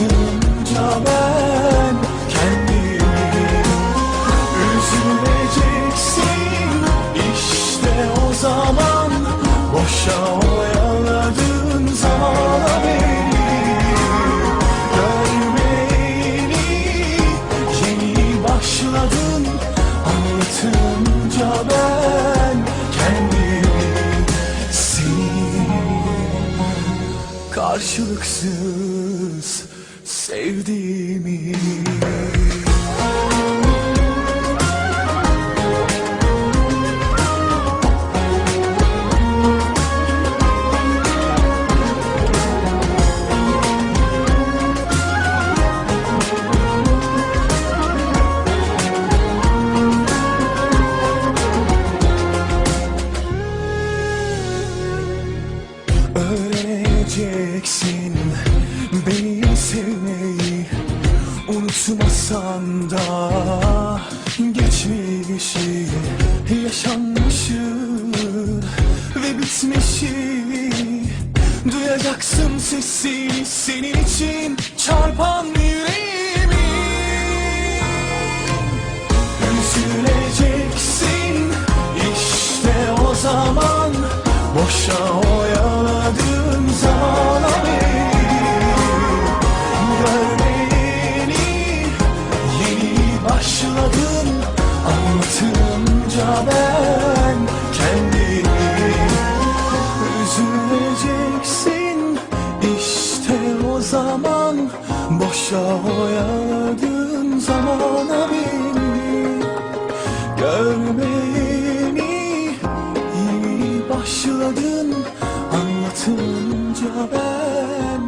Anlatınca ben kendimi Üzüleceksin. İşte o zaman Boşa oyaladığın zamana beni Görmeyeni yeni başladın. Anlatınca kendimi Seni karşılıksız sevdiğimi. Öğreneceksin Geçmişi Yaşanmışı ve bitmişi. Duyacaksın sesini senin için zaman Boşa oyaladığım zamana beni Görmeyeni yeni başladın Anlatınca ben